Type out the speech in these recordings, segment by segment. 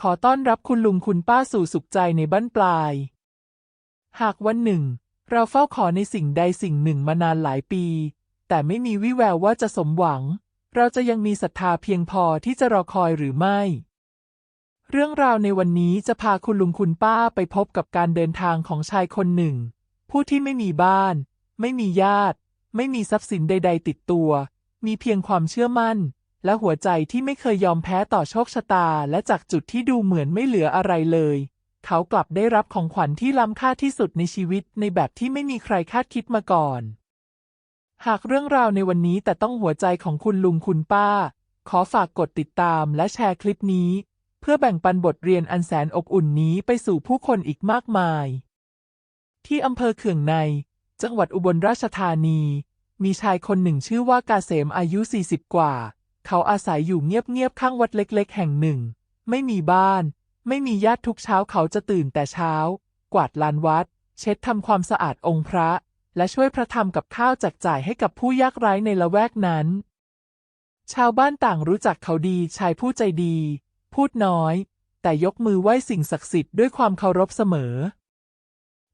ขอต้อนรับคุณลุงคุณป้าสู่สุขใจในบ้านปลาย หากวันหนึ่ง เราเฝ้าขอในสิ่งใดสิ่งหนึ่งมานานหลายปี แต่ไม่มีวิแววว่าจะสมหวัง เราจะยังมีศรัทธาเพียงพอที่จะรอคอยหรือไม่ เรื่องราวในวันนี้จะพาคุณลุงคุณป้าไปพบกับการเดินทางของชายคนหนึ่ง ผู้ที่ไม่มีบ้าน ไม่มีญาติ ไม่มีทรัพย์สินใด ๆ ติดตัว มีเพียงความเชื่อมั่น และหัวใจที่ไม่เคยยอมแพ้ต่อโชคชะตา และจากจุดที่ดูเหมือนไม่เหลืออะไรเลย เขากลับได้รับของขวัญที่ล้ำค่าที่สุดในชีวิตในแบบที่ไม่มีใครคาดคิดมาก่อน หากเรื่องราวในวันนี้แต่ต้องหัวใจของคุณลุงคุณป้า ขอฝากกดติดตามและแชร์คลิปนี้ เพื่อแบ่งปันบทเรียนอันแสนอบอุ่นนี้ไปสู่ผู้คนอีกมากมาย ที่อำเภอเขื่องใน จังหวัดอุบลราชธานี มีชายคนหนึ่งชื่อว่ากาเสมอายุ 40 กว่า เขาอาศัยอยู่เงียบๆข้างวัดเล็กๆ แห่งหนึ่ง ไม่มีบ้าน ไม่มีญาติทุกเช้าเขาจะตื่นแต่เช้า กวาดลานวัด เช็ดทำความสะอาดองค์พระ และช่วยพระธรรมกับข้าวแจกจ่ายให้กับผู้ยากไร้ในละแวกนั้น ชาวบ้านต่างรู้จักเขาดีชายผู้ใจดี พูดน้อย แต่ยกมือไหว้สิ่งศักดิ์สิทธิ์ด้วยความเคารพเสมอ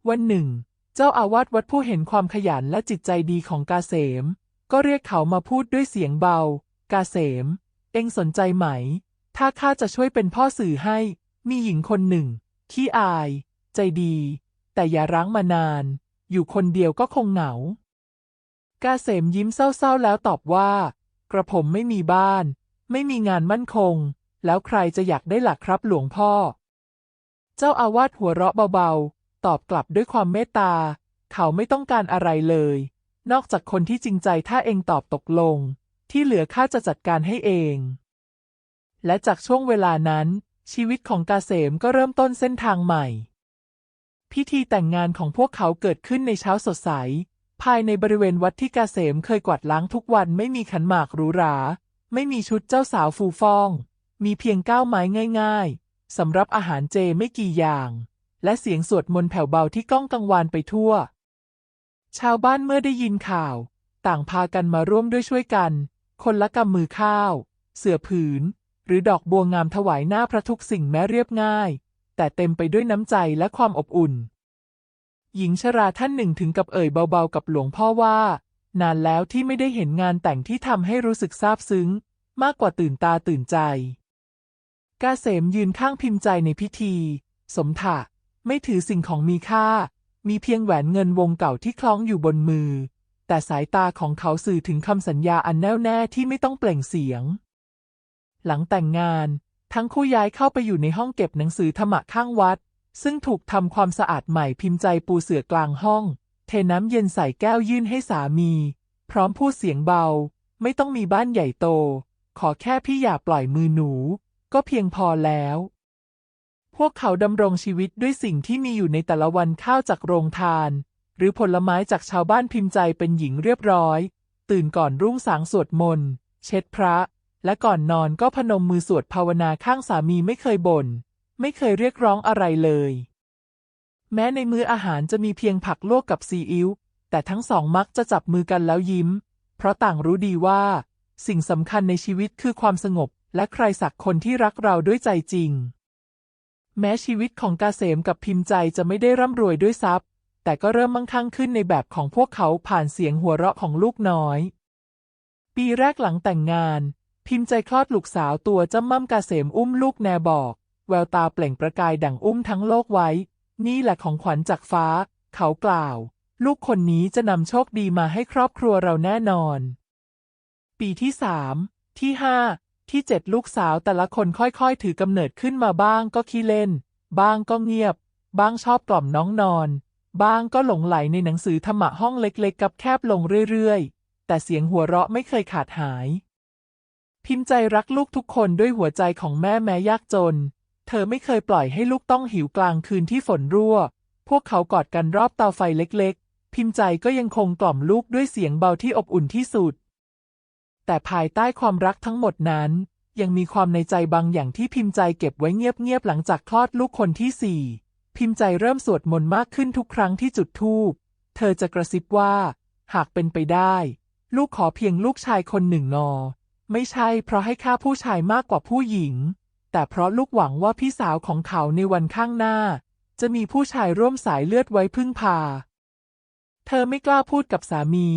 วันหนึ่ง เจ้าอาวาสวัดผู้เห็นความขยันและจิตใจดีของกาเสม ก็เรียกเขามาพูดด้วยเสียงเบา กาเสม เอ็งสนใจไหม ถ้าข้าจะช่วยเป็นพ่อสื่อให้ มีหญิงคนหนึ่งขี้อาย ใจดี แต่อย่าร้างมานาน อยู่คนเดียวก็คงเหงา กาเสมยิ้มเศร้าๆแล้วตอบว่า กระผมไม่มีบ้าน ไม่มีงานมั่นคง แล้วใครจะอยากได้หลักครับหลวงพ่อ เจ้าอาวาสหัวเราะเบาๆ ตอบกลับด้วยความเมตตา เขาไม่ต้องการอะไรเลย นอกจากคนที่จริงใจถ้าเองตอบตกลง ที่เหลือข้าจะจัดการให้เอง และจากช่วงเวลานั้น ชีวิตของกาเสมก็เริ่มต้นเส้นทางใหม่ พิธีแต่งงานของพวกเขาเกิดขึ้นในเช้าสดใส ภายในบริเวณวัดที่กาเสมเคยกวาดล้างทุกวันไม่มีขันหมากหรูหรา ไม่มีชุดเจ้าสาวฟูฟ่อง มีเพียงก้าวไม้ง่าย ๆสำหรับอาหารเจไม่กี่อย่าง และเสียงสวดมนต์แผ่วเบาที่ก้องกังวานไปทั่ว ชาวบ้านเมื่อได้ยินข่าว ต่างพากันมาร่วมด้วยช่วยกัน คนละกำมือข้าว เสื่อผืน หรือดอกบัวงามถวายหน้าพระทุกสิ่งแม้เรียบง่าย แต่เต็มไปด้วยน้ำใจและความอบอุ่น หญิงชราท่านหนึ่งถึงกับเอ่ยเบาๆกับหลวงพ่อว่า นานแล้วที่ไม่ได้เห็นงานแต่งที่ทำให้รู้สึกซาบซึ้ง มากกว่าตื่นตาตื่นใจกาเสมยืนข้างพิมพ์ใจในพิธี สมถะ ไม่ถือสิ่งของมีค่า มีเพียงแหวนเงินวงเก่าที่คล้องอยู่บนมือ แต่สายตาของเขาสื่อถึงคำสัญญาอันแน่วแน่ที่ไม่ต้องเปล่งเสียง หลังแต่งงาน ทั้งคู่ย้ายเข้าไปอยู่ในห้องเก็บหนังสือธรรมะข้างวัด ซึ่งถูกทำความสะอาดใหม่พิมพ์ใจปูเสื่อกลางห้อง เทน้ำเย็นใส่แก้วยื่นให้สามี พร้อมพูดเสียงเบา ไม่ต้องมีบ้านใหญ่โต ขอแค่พี่อย่าปล่อยมือหนู ก็เพียงพอแล้ว พวกเขาดำรงชีวิตด้วยสิ่งที่มีอยู่ในแต่ละวันข้าวจากโรงทาน หรือผลไม้จากชาวบ้านพิมพ์ใจเป็นหญิงเรียบร้อย ตื่นก่อนรุ่งสางสวดมนต์เช็ดพระ และก่อนนอนก็พนมมือสวดภาวนาข้างสามีไม่เคยบน่นไม่เคยเรียกร้องอะไรเลย แม้ในมื้ออาหารจะมีเพียงผักลวกกับซีอิ๊วแต่ทั้งสองมักจะจับมือกันแล้วยิ้ม เพราะต่างรู้ดีว่า สิ่งสำคัญในชีวิตคือความสงบ และใครสักคนที่รักเราด้วยใจจริง แม้ชีวิตของกาเสมกับพิมพ์ใจจะไม่ได้ร่ำรวยด้วยทรัพย์ แต่ก็เริ่มมั่งคั่งขึ้นในแบบของพวกเขาผ่านเสียงหัวเราะของลูกน้อย ปีแรกหลังแต่งงาน พิมพ์ใจคลอดลูกสาวตัวจ้ำม่ำกาเสมอุ้มลูกแนบอก แววตาเปล่งประกายดั่งอุ้มทั้งโลกไว้ นี่แหละของขวัญจากฟ้า เขากล่าว ลูกคนนี้จะนำโชคดีมาให้ครอบครัวเราแน่นอน ปีที่สามที่ห้าที่เจ็ดลูกสาวแต่ละคนค่อยๆ ถือกำเนิดขึ้นมาบ้างก็ขี้เล่น บ้างก็เงียบ บ้างชอบกล่อมน้องนอน บางก็หลงไหลในหนังสือธรรมะห้องเล็กๆ กับแคบลงเรื่อยๆ แต่เสียงหัวเราะไม่เคยขาดหาย พิมพ์ใจรักลูกทุกคนด้วยหัวใจของแม่แม้ยากจน เธอไม่เคยปล่อยให้ลูกต้องหิวกลางคืนที่ฝนรั่ว พวกเขากอดกันรอบเตาไฟเล็กๆ พิมพ์ใจก็ยังคงกล่อมลูกด้วยเสียงเบาที่อบอุ่นที่สุด แต่ภายใต้ความรักทั้งหมดนั้น ยังมีความในใจบางอย่างที่พิมพ์ใจเก็บไว้เงียบๆหลังจากคลอดลูกคนที่สี่ พิมพ์ใจเริ่มสวดมนต์มากขึ้นทุกครั้งที่จุดธูป เธอจะกระซิบว่า หากเป็นไปได้ ลูกขอเพียงลูกชายคนหนึ่งงอไม่ใช่เพราะให้ค่าผู้ชายมากกว่าผู้หญิงแต่แต่เพราะลูกหวังว่าพี่สาวของเขาในวันข้างหน้า จะมีผู้ชายร่วมสายเลือดไว้พึ่งพา เธอไม่กล้าพูดกับสามี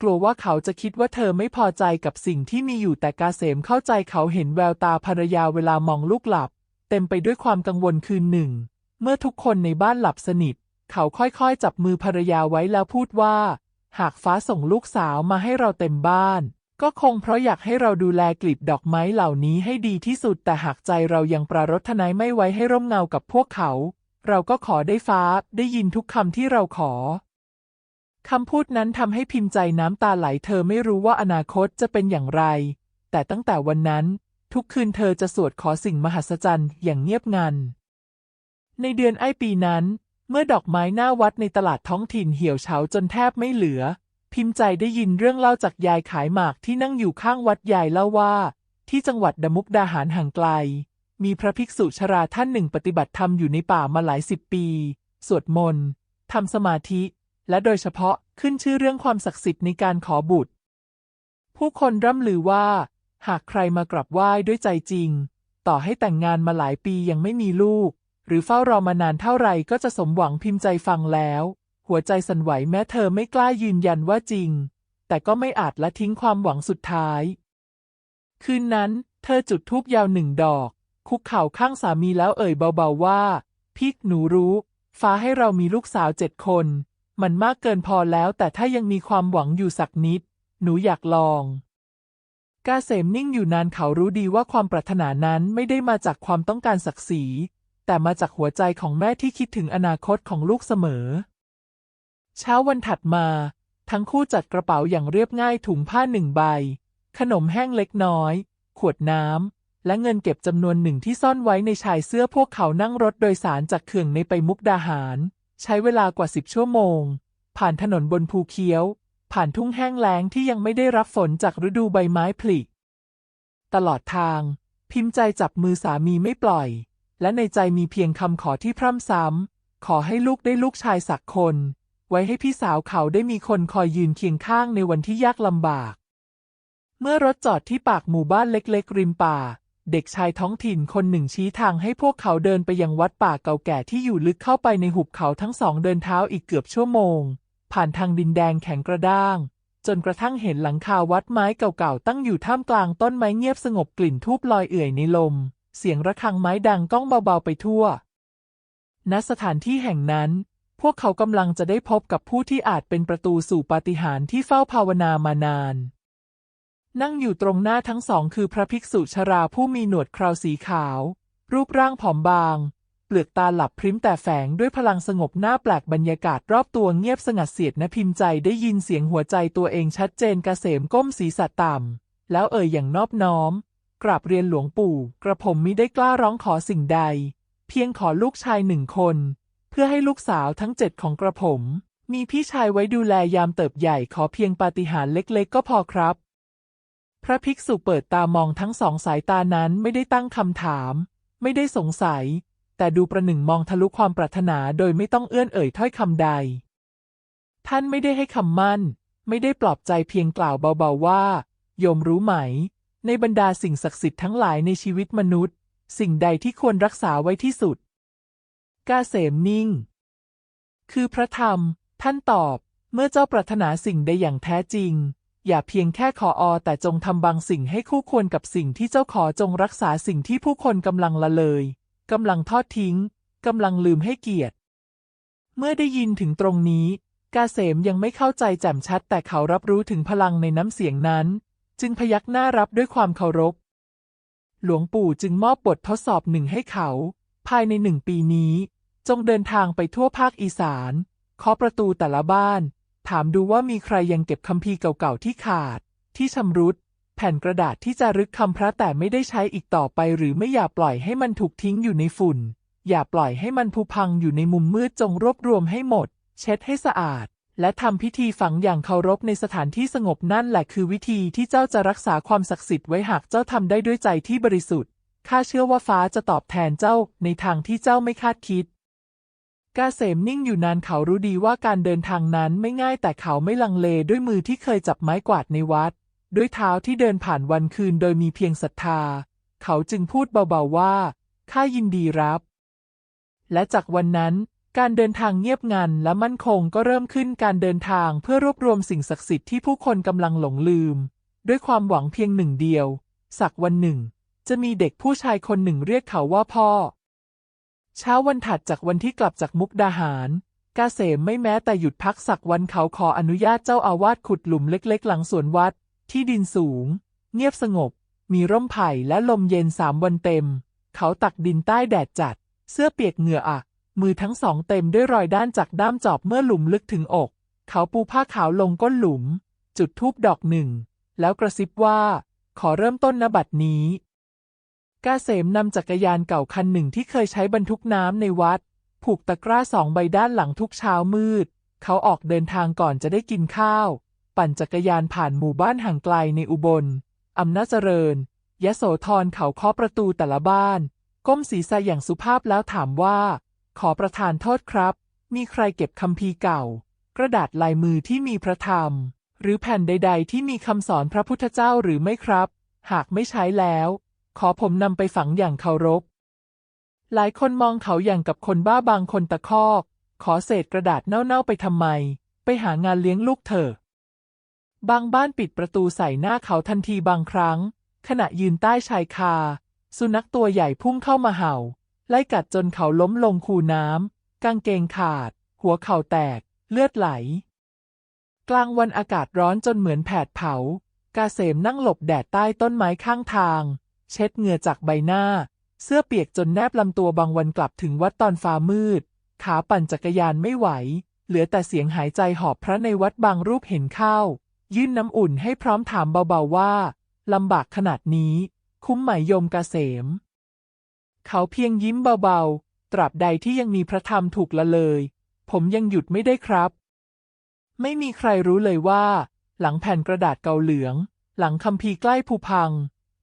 กลัวว่าเขาจะคิดว่าเธอไม่พอใจกับสิ่งที่มีอยู่แต่กาเสมเข้าใจเขาเห็นแววตาภรรยาเวลามองลูกหลับ เต็มไปด้วยความกังวลคืนหนึ่ง เมื่อทุกคนในบ้านหลับสนิท เขาค่อยๆ จับมือภรรยาไว้แล้วพูดว่า หากฟ้าส่งลูกสาวมาให้เราเต็มบ้าน ก็คงเพราะอยากให้เราดูแลกลีบดอกไม้เหล่านี้ให้ดีที่สุด แต่หากใจเรายังปรารถนาไม่ไว้ให้ร่มเงากับพวกเขา เราก็ขอได้ฟ้าได้ยินทุกคำที่เราขอคำพูดนั้นทำให้พิมพ์ใจน้ำตาไหลเธอไม่รู้ว่าอนาคตจะเป็นอย่างไร แต่ตั้งแต่วันนั้น ทุกคืนเธอจะสวดขอสิ่งมหัศจรรย์อย่างเงียบงัน ในเดือนไอปีนั้น เมื่อดอกไม้หน้าวัดในตลาดท้องถิ่นเหี่ยวเฉาจนแทบไม่เหลือ พิมพ์ใจได้ยินเรื่องเล่าจากยายขายหมากที่นั่งอยู่ข้างวัดยายเล่าว่า ที่จังหวัดดมุกดาหารห่างไกล มีพระภิกษุชราท่านหนึ่งปฏิบัติธรรมอยู่ในป่ามาหลายสิบปี สวดมนต์ทำสมาธิ และโดยเฉพาะขึ้นชื่อเรื่องความศักดิ์สิทธิ์ในการขอบุตร ผู้คนร่ำลือว่า หากใครมากราบไหว้ด้วยใจจริง ต่อให้แต่งงานมาหลายปียังไม่มีลูก หรือเฝ้ารอมานานเท่าไหร่ก็จะสมหวังพิมพ์ใจฟังแล้ว หัวใจสั่นไหวแม้เธอไม่กล้ายืนยันว่าจริง แต่ก็ไม่อาจละทิ้งความหวังสุดท้าย คืนนั้น เธอจุดธูปยาวหนึ่งดอก คุกเข่าข้างสามีแล้วเอ่ยเบาๆว่า พี่หนูรู้ ฟ้าให้เรามีลูกสาวเจ็ดคน มันมากเกินพอแล้วแต่ถ้ายังมีความหวังอยู่สักนิด หนูอยากลองกาเสมนิ่งอยู่นานเขารู้ดีว่าความปรารถนานั้นไม่ได้มาจากความต้องการศักดิ์ศรี แต่มาจากหัวใจของแม่ที่คิดถึงอนาคตของลูกเสมอ เช้าวันถัดมา ทั้งคู่จัดกระเป๋าอย่างเรียบง่ายถุงผ้าหนึ่งใบ ขนมแห้งเล็กน้อย ขวดน้ำ และเงินเก็บจำนวนหนึ่งที่ซ่อนไว้ในชายเสื้อพวกเขานั่งรถโดยสารจากเขื่องในไปมุกดาหาร ใช้เวลากว่าสิบชั่วโมง ผ่านถนนบนภูเขียว ผ่านทุ่งแห้งแล้งที่ยังไม่ได้รับฝนจากฤดูใบไม้ผลิตลอดทาง พิมพ์ใจจับมือสามีไม่ปล่อย และในใจมีเพียงคำขอที่พร่ำซ้ำ ขอให้ลูกได้ลูกชายสักคน ไว้ให้พี่สาวเขาได้มีคนคอยยืนเคียงข้างในวันที่ยากลำบาก เมื่อรถจอดที่ปากหมู่บ้านเล็กๆ ริมป่า เด็กชายท้องถิ่นคนหนึ่งชี้ทางให้พวกเขาเดินไปยังวัดป่าเก่าแก่ที่อยู่ลึกเข้าไปในหุบเขาทั้งสองเดินเท้าอีกเกือบชั่วโมง ผ่านทางดินแดงแข็งกระด้างจนกระทั่งเห็นหลังคาวัดไม้เก่าๆ ตั้งอยู่ท่ามกลางต้นไม้เงียบสงบกลิ่นทูบลอยเอื่อยในลม เสียงระฆังไม้ดังก้องเบาๆไปทั่ว ณ สถานที่แห่งนั้น พวกเขากำลังจะได้พบกับผู้ที่อาจเป็นประตูสู่ปาฏิหาริย์ที่เฝ้าภาวนามานาน นั่งอยู่ตรงหน้าทั้งสองคือพระภิกษุชราผู้มีหนวดคราวสีขาว รูปร่างผอมบาง เปลือกตาหลับพริ้มแต่แฝงด้วยพลังสงบหน้าแปลกบรรยากาศรอบตัวเงียบสงัดเสียดนะพิมพ์ใจได้ยินเสียงหัวใจตัวเองชัดเจนกเกษมก้มศีรษะต่ำแล้วเอ่ยอย่างนอบน้อม กราบเรียนหลวงปู่ กระผมมิได้กล้าร้องขอสิ่งใด เพียงขอลูกชายหนึ่งคน เพื่อให้ลูกสาวทั้งเจ็ดของกระผม มีพี่ชายไว้ดูแลยามเติบใหญ่ขอเพียงปาฏิหาริย์เล็กๆ ก็พอครับ พระภิกษุเปิดตามองทั้งสองสายตานั้นไม่ได้ตั้งคำถาม ไม่ได้สงสัย แต่ดูประหนึ่งมองทะลุความปรารถนาโดยไม่ต้องเอื้อนเอ่ยถ้อยคำใด ท่านไม่ได้ให้คำมั่น ไม่ได้ปลอบใจเพียงกล่าวเบาๆว่า โยมรู้ไหม ในบรรดาสิ่งศักดิ์สิทธิ์ทั้งหลายในชีวิตมนุษย์ สิ่งใดที่ควรรักษาไว้ที่สุด กาเสมนิ่ง คือพระธรรม ท่านตอบ เมื่อเจ้าปรารถนาสิ่งใดอย่างแท้จริง อย่าเพียงแค่ขออแต่จงทำบางสิ่งให้คู่ควรกับสิ่งที่เจ้าขอจงรักษาสิ่งที่ผู้คนกำลังละเลยกำลังทอดทิ้งกำลังลืมให้เกียรติ เมื่อได้ยินถึงตรงนี้ กาเสมยังไม่เข้าใจแจ่มชัดแต่เขารับรู้ถึงพลังในน้ำเสียงนั้น จึงพยักหน้ารับด้วยความเคารพ หลวงปู่จึงมอบบททดสอบหนึ่งให้เขา ภายในหนึ่งปีนี้ จงเดินทางไปทั่วภาคอีสานเคาะประตูแต่ละบ้าน ถามดูว่ามีใครยังเก็บคัมภีร์เก่าๆที่ขาด ที่ชำรุด แผ่นกระดาษที่จะรึกคำพระแต่ไม่ได้ใช้อีกต่อไป หรือไม่อย่าปล่อยให้มันถูกทิ้งอยู่ในฝุ่น อย่าปล่อยให้มันพุพังอยู่ในมุมมืดจงรวบรวมให้หมด เช็ดให้สะอาด และทำพิธีฝังอย่างเคารพในสถานที่สงบนั่นแหละคือวิธีที่เจ้าจะรักษาความศักดิ์สิทธิ์ไว้หากเจ้าทำได้ด้วยใจที่บริสุทธิ์ ข้าเชื่อว่าฟ้าจะตอบแทนเจ้าในทางที่เจ้าไม่คาดคิดกาเสมนิ่งอยู่นานเขารู้ดีว่าการเดินทางนั้นไม่ง่ายแต่เขาไม่ลังเลด้วยมือที่เคยจับไม้กวาดในวัด ด้วยเท้าที่เดินผ่านวันคืนโดยมีเพียงศรัทธา เขาจึงพูดเบาๆว่า ข้ายินดีรับ และจากวันนั้น การเดินทางเงียบงันและมั่นคงก็เริ่มขึ้นการเดินทางเพื่อรวบรวมสิ่งศักดิ์สิทธิ์ที่ผู้คนกำลังหลงลืม ด้วยความหวังเพียงหนึ่งเดียว สักวันหนึ่ง จะมีเด็กผู้ชายคนหนึ่งเรียกเขาว่าพ่อ เช้าวันถัดจากวันที่กลับจากมุกดาหารกาเสมไม่แม้แต่หยุดพักสักวันเขาขออนุญาตเจ้าอาวาสขุดหลุมเล็ก ๆ หลังสวนวัด ที่ดินสูง เงียบสงบ มีร่มไผ่และลมเย็นสามวันเต็ม เขาตักดินใต้แดดจัด เสื้อเปียกเหงื่ออัก มือทั้งสองเต็มด้วยรอยด้านจากด้ามจอบเมื่อหลุมลึกถึงอก เขาปูผ้าขาวลงก้นหลุม จุดธูปดอกหนึ่ง แล้วกระซิบว่า ขอเริ่มต้นนบัดนี้กาเสมนำจักรยานเก่าคันหนึ่งที่เคยใช้บรรทุกน้ำในวัด ผูกตะกร้าสองใบด้านหลังทุกเช้ามืด เขาออกเดินทางก่อนจะได้กินข้าว ปั่นจักรยานผ่านหมู่บ้านห่างไกลในอุบลอำนาจเจริญ ยะโสธรเขาเคาะประตูแต่ละบ้าน ก้มศีรษะอย่างสุภาพแล้วถามว่า ขอประทานโทษครับ มีใครเก็บคัมภีเก่า กระดาษลายมือที่มีพระธรรม หรือแผ่นใด ๆ ที่มีคำสอนพระพุทธเจ้าหรือไม่ครับ หากไม่ใช้แล้ว ขอผมนำไปฝังอย่างเคารพ หลายคนมองเขาอย่างกับคนบ้าบางคนตะคอก ขอเศษกระดาษเน่าๆไปทำไม ไปหางานเลี้ยงลูกเถอะบางบ้านปิดประตูใส่หน้าเขาทันทีบางครั้ง ขณะยืนใต้ชายคา สุนัขตัวใหญ่พุ่งเข้ามาเห่า ไล่กัดจนเขาล้มลงคูน้ำกางเกงขาด หัวเข่าแตก เลือดไหล กลางวันอากาศร้อนจนเหมือนแผดเผากาเสมนั่งหลบแดดใต้ต้นไม้ข้างทาง เช็ดเหงื่อจากใบหน้า เสื้อเปียกจนแนบลำตัวบางวันกลับถึงวัดตอนฟ้ามืด ขาปั่นจักรยานไม่ไหว เหลือแต่เสียงหายใจหอบพระในวัดบางรูปเห็นเข้า ยื่นน้ำอุ่นให้พร้อมถามเบาๆว่าลำบากขนาดนี้ คุ้มไหมโยมกเกษม เขาเพียงยิ้มเบาๆ ตราบใดที่ยังมีพระธรรมถูกละเลย ผมยังหยุดไม่ได้ครับ ไม่มีใครรู้เลยว่า หลังแผ่นกระดาษเกาเหลือง หลังคำพีใกล้ภูพัง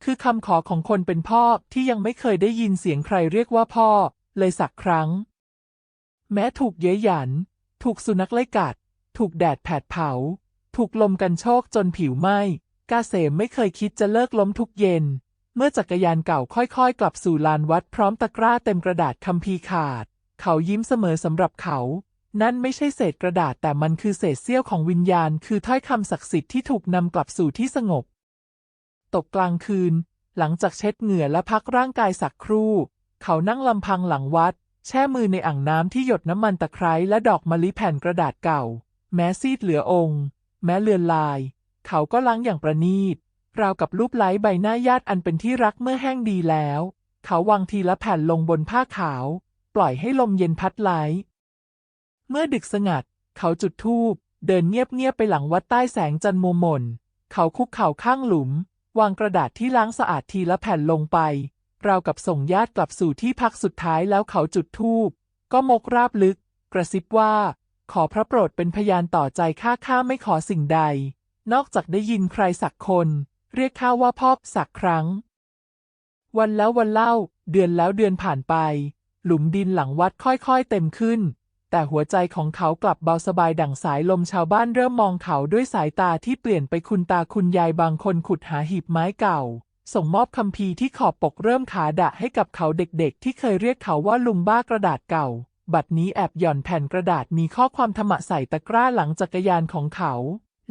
คือคำขอของคนเป็นพ่อที่ยังไม่เคยได้ยินเสียงใครเรียกว่าพ่อ เลยสักครั้ง แม้ถูกเย้ยหยัน ถูกสุนัขไล่กัด ถูกแดดแผดเผา ถูกลมกันโชกจนผิวไหม้กาเสมไม่เคยคิดจะเลิกล้มทุกเย็น เมื่อจักรยานเก่าค่อยๆ กลับสู่ลานวัดพร้อมตะกร้าเต็มกระดาษคำพีร์ขาด เขายิ้มเสมอสำหรับเขา นั่นไม่ใช่เศษกระดาษแต่มันคือเศษเสี้ยวของวิญญาณ คือถ้อยคำศักดิ์สิทธิ์ที่ถูกนำกลับสู่ที่สงบ ตกกลางคืน หลังจากเช็ดเหงื่อและพักร่างกายสักครู่ เขานั่งลำพังหลังวัด แช่มือในอ่างน้ำที่หยดน้ำมันตะไคร้และดอกมะลิแผ่นกระดาษเก่า แม้ซีดเหลือองค์ แม้เลือนลาย เขาก็ล้างอย่างประณีต ราวกับรูปไล้ใบหน้าญาติอันเป็นที่รักเมื่อแห้งดีแล้ว เขาวางทีละแผ่นลงบนผ้าขาว ปล่อยให้ลมเย็นพัดไล้เมื่อดึกสงัด เขาจุดธูป เดินเงียบๆไปหลังวัดใต้แสงจันทร์มัวหม่น เขาคุกเข่าข้างหลุม วางกระดาษที่ล้างสะอาดทีละแผ่นลงไป ราวกับส่งญาติกลับสู่ที่พักสุดท้ายแล้วเขาจุดธูป ก็มกราบลึก กระซิบว่า ขอพระโปรดเป็นพยานต่อใจข้าข้าไม่ขอสิ่งใด นอกจากได้ยินใครสักคน เรียกข้าว่าพ่อสักครั้ง วันแล้ววันเล่า เดือนแล้วเดือนผ่านไป หลุมดินหลังวัดค่อยๆเต็มขึ้น แต่หัวใจของเขากลับเบาสบายดั่งสายลมชาวบ้านเริ่มมองเขาด้วยสายตาที่เปลี่ยนไปคุณตาคุณยายบางคนขุดหาหีบไม้เก่า ส่งมอบคำพีร์ที่ขอบปกเริ่มขาดะให้กับเขาเด็กๆ ที่เคยเรียกเขาว่าลุงบ้ากระดาษเก่า บัดนี้แอบหย่อนแผ่นกระดาษมีข้อความธรรมะใส่ตะกร้าหลังจักรยานของเขา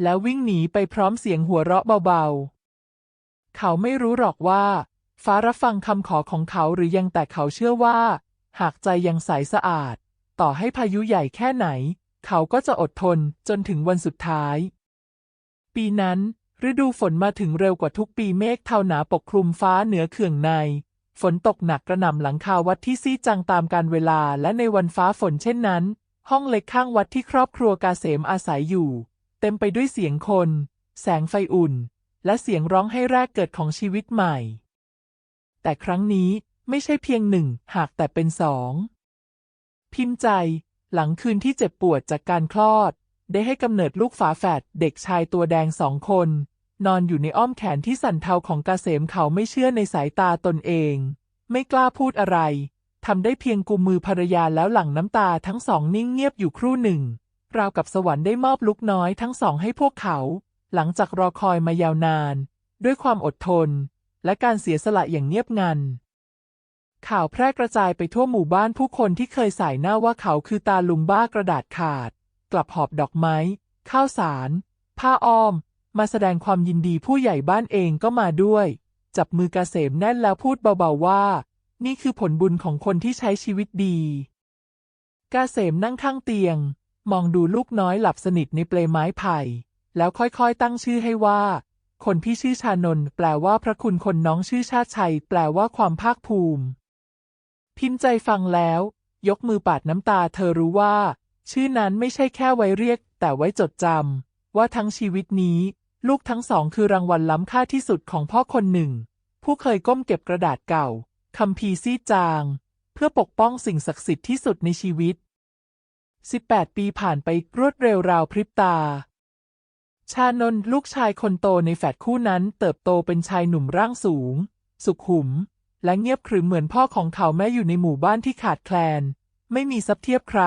แล้ววิ่งหนีไปพร้อมเสียงหัวเราะเบาๆ เขาไม่รู้หรอกว่า ฟ้ารับฟังคำขอของเขาหรือยังแต่เขาเชื่อว่า หากใจยังใสสะอาด ต่อให้พายุใหญ่แค่ไหน เขาก็จะอดทนจนถึงวันสุดท้าย ปีนั้น ฤดูฝนมาถึงเร็วกว่าทุกปีเมฆเทาหนาปกคลุมฟ้าเหนือเขื่องใน ฝนตกหนักกระหน่ำหลังคาวัดที่ซีจังตามการเวลาและในวันฟ้าฝนเช่นนั้น ห้องเล็กข้างวัดที่ครอบครัวกาเสมอาศัยอยู่ เต็มไปด้วยเสียงคน แสงไฟอุ่น และเสียงร้องให้แรกเกิดของชีวิตใหม่ แต่ครั้งนี้ไม่ใช่เพียงหนึ่งหากแต่เป็นสองพิมพ์ใจหลังคืนที่เจ็บปวดจากการคลอด ได้ให้กำเนิดลูกฝาแฝดเด็กชายตัวแดงสองคน นอนอยู่ในอ้อมแขนที่สั่นเทาของกาเสมเขาไม่เชื่อในสายตาตนเอง ไม่กล้าพูดอะไรทำได้เพียงกุมมือภรรยาแล้วหลั่งน้ำตาทั้งสองนิ่งเงียบอยู่ครู่หนึ่ง ราวกับสวรรค์ได้มอบลูกน้อยทั้งสองให้พวกเขา หลังจากรอคอยมายาวนาน ด้วยความอดทน และการเสียสละอย่างเงียบงัน ข่าวแพร่กระจายไปทั่วหมู่บ้านผู้คนที่เคยใส่หน้าว่าเขาคือตาลุงบ้ากระดาษขาด กลับหอบดอกไม้ ข้าวสาร ผ้าอ้อม มาแสดงความยินดีผู้ใหญ่บ้านเองก็มาด้วย จับมือกเกษมแน่นแล้วพูดเบาๆว่า นี่คือผลบุญของคนที่ใช้ชีวิตดีกเกษมนั่งข้างเตียง มองดูลูกน้อยหลับสนิทในเปลไม้ไผ่ แล้วค่อยๆตั้งชื่อให้ว่า คนพี่ชื่อชานนท์แปลว่าพระคุณคนน้องชื่อชาติชัย แปลว่าความภาคภูมิ พิมพ์ใจฟังแล้ว ยกมือปาดน้ำตาเธอรู้ว่า ชื่อนั้นไม่ใช่แค่ไว้เรียก แต่ไว้จดจำว่าทั้งชีวิตนี้ ลูกทั้งสองคือรางวัลล้ำค่าที่สุดของพ่อคนหนึ่ง ผู้เคยก้มเก็บกระดาษเก่าคัมภีซีจาง เพื่อปกป้องสิ่งศักดิ์สิทธิ์ที่สุดในชีวิต 18 ปีผ่านไปรวดเร็วราวพริบตา ชานนลูกชายคนโตในแฝดคู่นั้นเติบโตเป็นชายหนุ่มร่างสูง สุขุม และเงียบขรึมเหมือนพ่อของเขาแม้อยู่ในหมู่บ้านที่ขาดแคลน ไม่มีซับเทียบใคร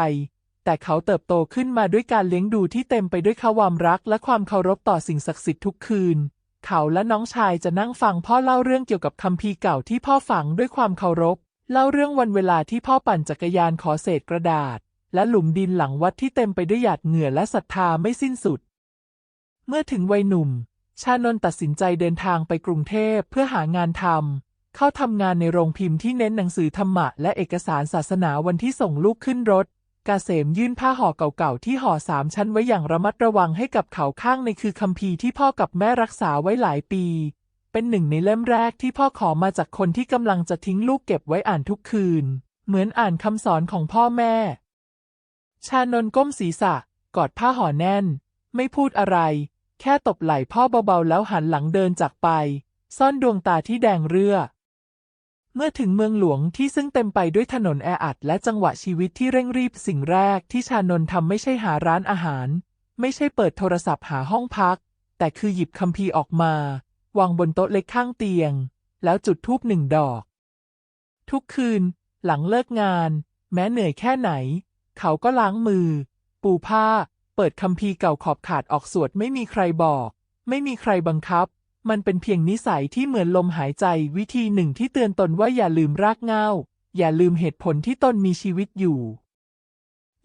แต่เขาเติบโตขึ้นมาด้วยการเลี้ยงดูที่เต็มไปด้วยความรักและความเคารพต่อสิ่งศักดิ์สิทธิ์ทุกคืน เขาและน้องชายจะนั่งฟังพ่อเล่าเรื่องเกี่ยวกับคัมภีร์เก่าที่พ่อฝังด้วยความเคารพ เล่าเรื่องวันเวลาที่พ่อปั่นจักรยานขอเศษกระดาษ และหลุมดินหลังวัดที่เต็มไปด้วยหยาดเหงื่อและศรัทธาไม่สิ้นสุด เมื่อถึงวัยหนุ่ม ชานนท์ตัดสินใจเดินทางไปกรุงเทพเพื่อหางานทำ เข้าทำงานในโรงพิมพ์ที่เน้นหนังสือธรรมะและเอกสารศาสนาวันที่ส่งลูกขึ้นรถกาเสมยื่นผ้าห่อเก่าๆที่ห่อสามชั้นไว้อย่างระมัดระวังให้กับเขาข้างในคือคัมภีร์ที่พ่อกับแม่รักษาไว้หลายปี เป็นหนึ่งในเล่มแรกที่พ่อขอมาจากคนที่กำลังจะทิ้งลูกเก็บไว้อ่านทุกคืน เหมือนอ่านคำสอนของพ่อแม่ ชานนก้มศีรษะ กอดผ้าห่อแน่น ไม่พูดอะไร แค่ตบไหล่พ่อเบาๆ แล้วหันหลังเดินจากไป ซ่อนดวงตาที่แดงเรือ เมื่อถึงเมืองหลวงที่ซึ่งเต็มไปด้วยถนนแออัดและจังหวะชีวิตที่เร่งรีบสิ่งแรกที่ชานนทำไม่ใช่หาร้านอาหาร ไม่ใช่เปิดโทรศัพท์หาห้องพัก แต่คือหยิบคัมภีร์ออกมา วางบนโต๊ะเล็กข้างเตียง แล้วจุดธูปหนึ่งดอก ทุกคืน หลังเลิกงาน แม้เหนื่อยแค่ไหน เขาก็ล้างมือ ปูผ้า เปิดคัมภีร์เก่าขอบขาดออกสวดไม่มีใครบอก ไม่มีใครบังคับ มันเป็นเพียงนิสัยที่เหมือนลมหายใจวิธีหนึ่งที่เตือนตนว่าอย่าลืมรากเง้า อย่าลืมเหตุผลที่ตนมีชีวิตอยู่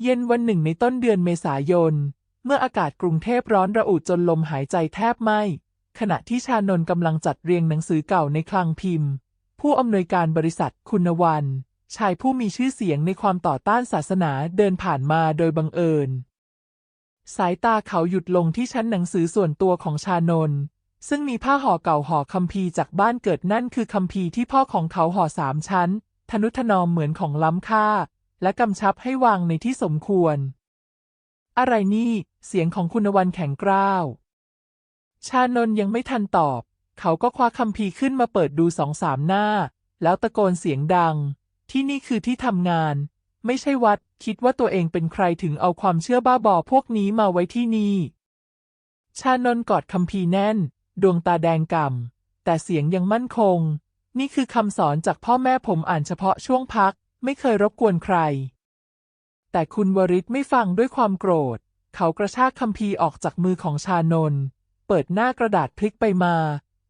เย็นวันหนึ่งในต้นเดือนเมษายน เมื่ออากาศกรุงเทพร้อนระอุจนลมหายใจแทบไหม้ขณะที่ชานนท์กำลังจัดเรียงหนังสือเก่าในคลังพิมพ์ ผู้อำนวยการบริษัทคุณวันชายผู้มีชื่อเสียงในความต่อต้านศาสนาเดินผ่านมาโดยบังเอิญ สายตาเขาหยุดลงที่ชั้นหนังสือส่วนตัวของชานนท์ซึ่งมีผ้าห่อเก่าห่อคัมภีร์จากบ้านเกิดนั่นคือคัมภีร์ที่พ่อของเขาห่อสามชั้น ทนุถนอมเหมือนของล้ำค่า และกำชับให้วางในที่สมควร อะไรนี่ เสียงของคุณวันแข็งกร้าว ชานนยังไม่ทันตอบ เขาก็คว้าคัมภีร์ขึ้นมาเปิดดูสองสามหน้า แล้วตะโกนเสียงดัง ที่นี่คือที่ทำงาน ไม่ใช่วัด คิดว่าตัวเองเป็นใครถึงเอาความเชื่อบ้าบอพวกนี้มาไว้ที่นี่ ชานนกอดคัมภีแน่น ดวงตาแดงก่ำแต่เสียงยังมั่นคง นี่คือคำสอนจากพ่อแม่ผมอ่านเฉพาะช่วงพัก ไม่เคยรบกวนใคร แต่คุณวริศไม่ฟังด้วยความโกรธ เขากระชากคัมภีออกจากมือของชานน เปิดหน้ากระดาษพลิกไปมา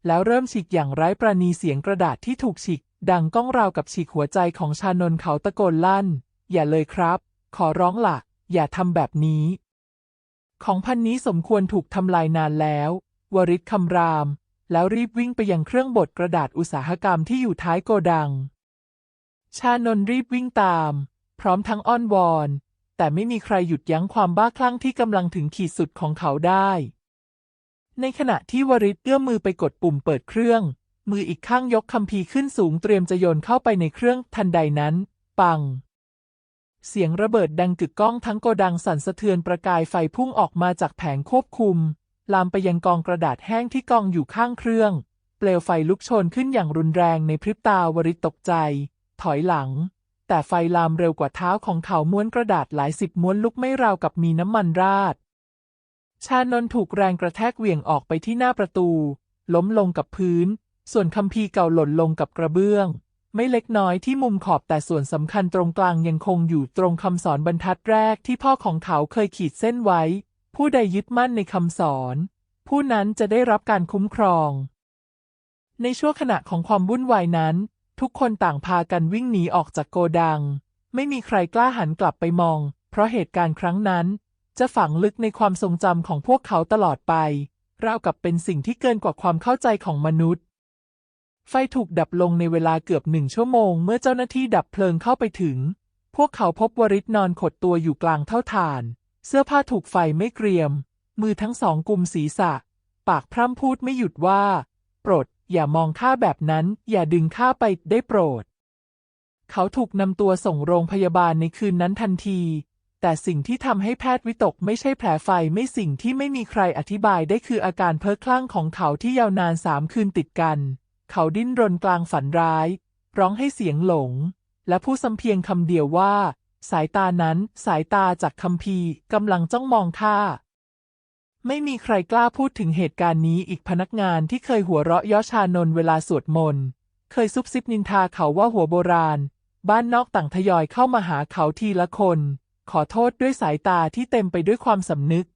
แล้วเริ่มฉีกอย่างไร้ประณีเสียงกระดาษที่ถูกฉีกดังก้องราวกับฉีกหัวใจของชานนเขาตะโกนลั่น อย่าเลยครับ ขอร้องละ่ะ อย่าทำแบบนี้ ของพันนี้สมควรถูกทำลายนานแล้ว วริศคำราม แล้วรีบวิ่งไปยังเครื่องบดกระดาษอุตสาหกรรมที่อยู่ท้ายโกดัง ชานนรีบวิ่งตาม พร้อมทั้งอ้อนวอน แต่ไม่มีใครหยุดยั้งความบ้าคลั่งที่กำลังถึงขีดสุดของเขาได้ ในขณะที่วริศเอื้อมมือไปกดปุ่มเปิดเครื่อง มืออีกข้างยกคัมภีร์ขึ้นสูงเตรียมจะโยนเข้าไปในเครื่องทันใดนั้น ปัง เสียงระเบิดดังกึกก้องทั้งโกดังสั่นสะเทือนประกายไฟพุ่งออกมาจากแผงควบคุม ลามไปยังกองกระดาษแห้งที่กองอยู่ข้างเครื่อง เปลวไฟลุกโชนขึ้นอย่างรุนแรงในพริบตาวริศตกใจ ถอยหลัง แต่ไฟลามเร็วกว่าเท้าของเขาม้วนกระดาษหลายสิบม้วนลุกไม่ราวกับมีน้ำมันราด ชานนถูกแรงกระแทกเหวี่ยงออกไปที่หน้าประตู ล้มลงกับพื้น ส่วนคัมภีร์เก่าหล่นลงกับกระเบื้อง ไม่เล็กน้อยที่มุมขอบแต่ส่วนสำคัญตรงกลางยังคงอยู่ตรงคำสอนบรรทัดแรกที่พ่อของเขาเคยขีดเส้นไว้ ผู้ใดยึดมั่นในคำสอน ผู้นั้นจะได้รับการคุ้มครอง ในช่วงขณะของความวุ่นวายนั้น ทุกคนต่างพากันวิ่งหนีออกจากโกดัง ไม่มีใครกล้าหันกลับไปมอง เพราะเหตุการณ์ครั้งนั้น จะฝังลึกในความทรงจำของพวกเขาตลอดไปราวกับเป็นสิ่งที่เกินกว่าความเข้าใจของมนุษย์ ไฟถูกดับลงในเวลาเกือบหนึ่งชั่วโมง เมื่อเจ้าหน้าที่ดับเพลิงเข้าไปถึง พวกเขาพบวริศนอนขดตัวอยู่กลางเท่าถ่าน เสื้อผ้าถูกไฟไม่เกรียม มือทั้งสองกุมศีรษะ ปากพร่ำพูดไม่หยุดว่า โปรด อย่ามองข้าแบบนั้น อย่าดึงข้าไปได้โปรด เขาถูกนำตัวส่งโรงพยาบาลในคืนนั้นทันที แต่สิ่งที่ทำให้แพทย์วิตกไม่ใช่แผลไฟไม่สิ่งที่ไม่มีใครอธิบายได้คืออาการเพ้อคลั่งของเขาที่ยาวนานสามคืนติดกัน เขาดิ้นรนกลางฝันร้าย ร้องให้เสียงหลง และพูดซ้ำเพียงคำเดียวว่า สายตานั้นสายตาจากคัมภีกำลังจ้องมองข้าไม่มีใครกล้าพูดถึงเหตุการณ์นี้อีกพนักงานที่เคยหัวเราะย่อชานนเวลาสวดมนต์เคยซุบซิบนินทาเขาว่าหัวโบราณ บ้านนอกต่างทยอยเข้ามาหาเขาทีละคน ขอโทษด้วยสายตาที่เต็มไปด้วยความสำนึก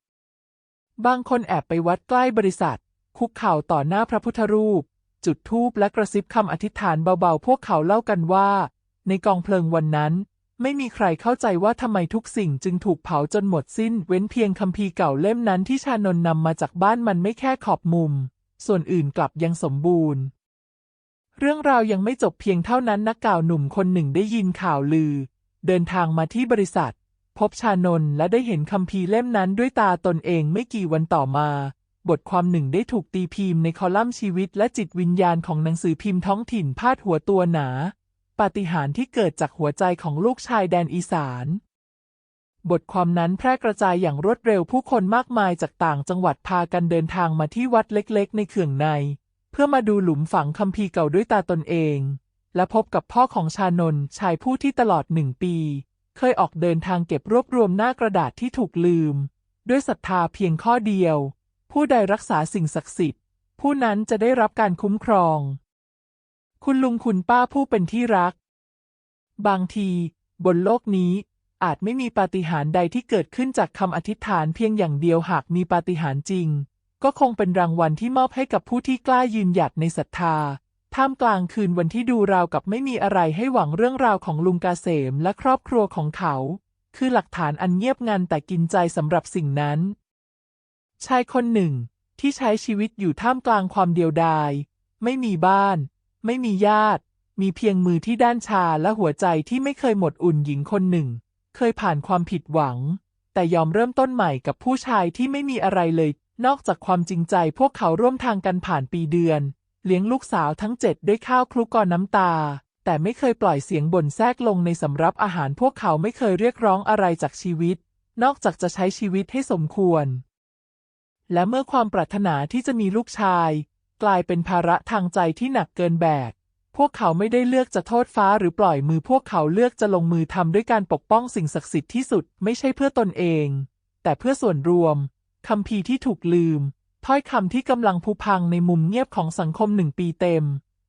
บางคนแอบไปวัดใกล้บริษัท คุกเข่าต่อหน้าพระพุทธรูป จุดธูปและกระซิบคำอธิษฐานเบาๆ พวกเขาเล่ากันว่า ในกองเพลิงวันนั้น ไม่มีใครเข้าใจว่าทำไมทุกสิ่งจึงถูกเผาจนหมดสิ้น เว้นเพียงคัมภีร์เก่าเล่มนั้นที่ชานนนำมาจากบ้านมันไม่แค่ขอบมุม ส่วนอื่นกลับยังสมบูรณ์ เรื่องราวยังไม่จบเพียงเท่านั้นนักกล่าวหนุ่มคนหนึ่งได้ยินข่าวลือ เดินทางมาที่บริษัท พบชานนและได้เห็นคัมภีร์เล่มนั้นด้วยตาตนเองไม่กี่วันต่อมา บทความหนึ่งได้ถูกตีพิมพ์ในคอลัมน์ชีวิตและจิตวิญญาณของหนังสือพิมพ์ท้องถิ่นพาดหัวตัวหนา ปาฏิหาริย์ที่เกิดจากหัวใจของลูกชายแดนอีสาน บทความนั้นแพร่กระจายอย่างรวดเร็วผู้คนมากมายจากต่างจังหวัดพากันเดินทางมาที่วัดเล็กๆ ในเขื่องใน เพื่อมาดูหลุมฝังคัมภีร์เก่าด้วยตาตนเอง และพบกับพ่อของชานนชายผู้ที่ตลอดหนึ่งปี เคยออกเดินทางเก็บรวบรวมหน้ากระดาษที่ถูกลืม ด้วยศรัทธาเพียงข้อเดียว ผู้ใดรักษาสิ่งศักดิ์สิทธิ์ ผู้นั้นจะได้รับการคุ้มครอง คุณลุงคุณป้าผู้เป็นที่รัก บางที บนโลกนี้ อาจไม่มีปาฏิหาริย์ใดที่เกิดขึ้นจากคำอธิษฐานเพียงอย่างเดียวหากมีปาฏิหาริย์จริง ก็คงเป็นรางวัลที่มอบให้กับผู้ที่กล้ายืนหยัดในศรัทธาท่ามกลางคืนวันที่ดูราวกับไม่มีอะไรให้หวังเรื่องราวของลุงกาเสมและครอบครัวของเขา คือหลักฐานอันเงียบงันแต่กินใจสำหรับสิ่งนั้น ชายคนหนึ่งที่ใช้ชีวิตอยู่ท่ามกลางความเดียวดาย ไม่มีบ้าน ไม่มีญาติ มีเพียงมือที่ด้านชาและหัวใจที่ไม่เคยหมดอุ่นหญิงคนหนึ่ง เคยผ่านความผิดหวัง แต่ยอมเริ่มต้นใหม่กับผู้ชายที่ไม่มีอะไรเลย นอกจากความจริงใจพวกเขาร่วมทางกันผ่านปีเดือน เลี้ยงลูกสาวทั้งเจ็ดด้วยข้าวคลุกก่อนน้ำตา แต่ไม่เคยปล่อยเสียงบ่นแทรกลงในสำรับอาหารพวกเขาไม่เคยเรียกร้องอะไรจากชีวิต นอกจากจะใช้ชีวิตให้สมควร และเมื่อความปรารถนาที่จะมีลูกชาย กลายเป็นภาระทางใจที่หนักเกินแบก พวกเขาไม่ได้เลือกจะโทษฟ้าหรือปล่อยมือพวกเขาเลือกจะลงมือทำด้วยการปกป้องสิ่งศักดิ์สิทธิ์ที่สุดไม่ใช่เพื่อตนเอง แต่เพื่อส่วนรวมคำพีที่ถูกลืม ถ้อยคำที่กำลังผุพังในมุมเงียบของสังคมหนึ่งปีเต็ม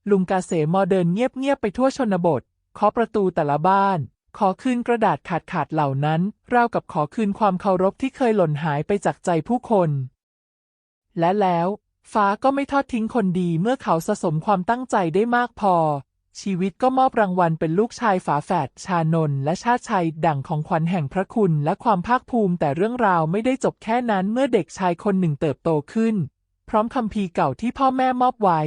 ลุงกาเสมอเดินเงียบๆไปทั่วชนบทเคาะประตูแต่ละบ้านขอคืนกระดาษขาดขาดๆเหล่านั้น ราวกับขอคืนความเคารพที่เคยหล่นหายไปจากใจผู้คน และแล้ว ฟ้าก็ไม่ทอดทิ้งคนดีเมื่อเขาสะสมความตั้งใจได้มากพอ ชีวิตก็มอบรางวัลเป็นลูกชายฝาแฝดชานนและชาติชัยดั่งของขวัญแห่งพระคุณและความภาคภูมิแต่เรื่องราวไม่ได้จบแค่นั้นเมื่อเด็กชายคนหนึ่งเติบโตขึ้น พร้อมคำพีเก่าที่พ่อแม่มอบไว้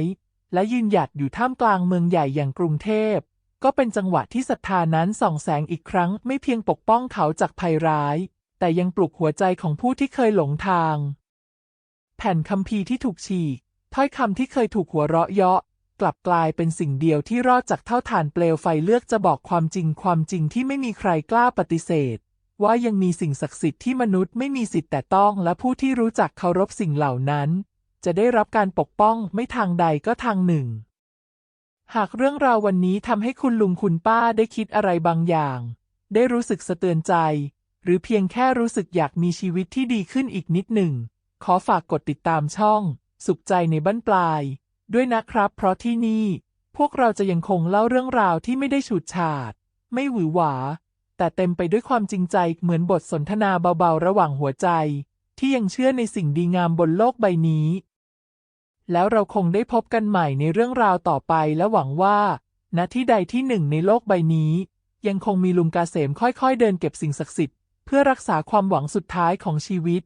และยืนหยัดอยู่ท่ามกลางเมืองใหญ่อย่างกรุงเทพก็เป็นจังหวะที่ศรัทธานั้นส่องแสงอีกครั้งไม่เพียงปกป้องเขาจากภัยร้าย แต่ยังปลุกหัวใจของผู้ที่เคยหลงทาง แผ่นคัมภีร์ที่ถูกฉีกถ้อยคำที่เคยถูกหัวเราะเยาะ กลับกลายเป็นสิ่งเดียวที่รอดจากเท่าฐานเปลวไฟเลือกจะบอกความจริงความจริงที่ไม่มีใครกล้าปฏิเสธ ว่ายังมีสิ่งศักดิ์สิทธิ์ที่มนุษย์ไม่มีสิทธิ์แต่ต้องและผู้ที่รู้จักเคารพสิ่งเหล่านั้น จะได้รับการปกป้องไม่ทางใดก็ทางหนึ่ง หากเรื่องราววันนี้ทำให้คุณลุงคุณป้าได้คิดอะไรบางอย่าง ได้รู้สึกสะเตือนใจ หรือเพียงแค่รู้สึกอยากมีชีวิตที่ดีขึ้นอีกนิดหนึ่ง ขอฝากกดติดตามช่อง สุขใจในบั้นปลาย ด้วยนะครับ เพราะที่นี่ พวกเราจะยังคงเล่าเรื่องราวที่ไม่ได้ฉูดฉาด ไม่หวือหวา แต่เต็มไปด้วยความจริงใจเหมือนบทสนทนาเบาๆ ระหว่างหัวใจ ที่ยังเชื่อในสิ่งดีงามบนโลกใบนี้ แล้วเราคงได้พบกันใหม่ในเรื่องราวต่อไปและหวังว่าณที่ใดที่หนึ่งในโลกใบนี้ ยังคงมีลุงกาเสมค่อยๆ เดินเก็บสิ่งศักดิ์สิทธิ์เพื่อรักษาความหวังสุดท้ายของชีวิต